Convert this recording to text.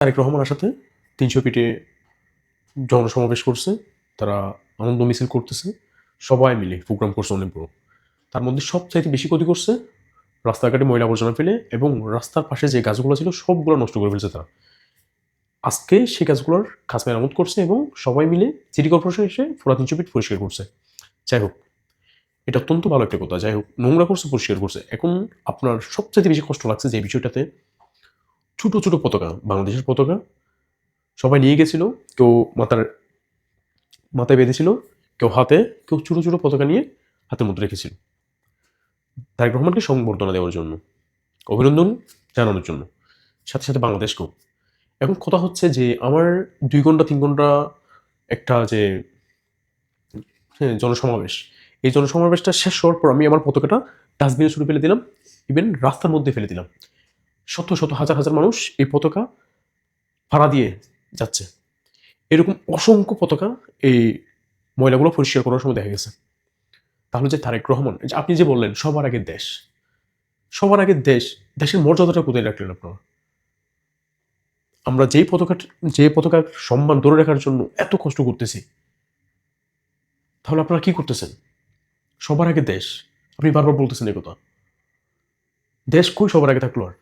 তারেক রহমানের সাথে তিনশো পিঠে জনসমাবেশ করছে, তারা আনন্দ মিছিল করতেছে, সবাই মিলে প্রোগ্রাম করছে অনেক বড় তার মধ্যে সবচাইতে বেশি ক্ষতি করছে রাস্তাঘাটে ময়লা আবর্জনা ফেলে এবং রাস্তার পাশে যে গাছগুলো ছিল সবগুলো নষ্ট করে ফেলছে তারা। আজকে সেই গাছগুলোর খাস মেরামত করছে এবং সবাই মিলে সিটি কর্পোরেশন এসে পুরা তিনশো ফিট পরিষ্কার করছে। যাই হোক, এটা অত্যন্ত ভালো একটা কথা। যাই হোক, নোংরা করছে, পরিষ্কার করছে। এখন আপনার সবচাইতে বেশি কষ্ট লাগছে যে বিষয়টাতে ছোট ছোট পতাকা বাংলাদেশের পতাকা। সবাই নিয়ে গেছিল কেউ মাথার মাথায় বেঁধেছিল কেউ হাতে কেউ ছোট ছোট পতাকা নিয়ে হাতের মধ্যে রেখেছিল। তারেক রহমানকে সংবর্ধনা দেওয়ার জন্য অভিনন্দন জানানোর জন্য সাথে সাথে বাংলাদেশকেও। এখন কথা হচ্ছে যে আমার দুই ঘণ্টা তিন ঘণ্টা একটা যে হ্যাঁ, জনসমাবেশ এই জনসমাবেশটা শেষ হওয়ার পর আমি আমার পতাকাটা ডাস্টবিনে ছুটে ফেলে দিলাম ইভেন রাস্তার মধ্যে ফেলে দিলাম। শত শত হাজার হাজার মানুষ এই পতাকা ভাড়া দিয়ে যাচ্ছে। এরকম অসংখ্য পতাকা এই ময়লাগুলো পরিষ্কার করার সময় দেখা গেছে। তাহলে যে তারেক রহমান আপনি যে বললেন, সবার আগে দেশ। সবার আগে দেশ, দেশের মর্যাদাটা কোথায় রাখলেন আপনারা? আমরা যেই পতাকা, যে পতাকার সম্মান ধরে রাখার জন্য এত কষ্ট করতেছি, তাহলে আপনারা কি করতেছেন? সবার আগে দেশ। আপনি বারবার বলতেছেন এই কথা। দেশ কই সবার আগে থাকল আর?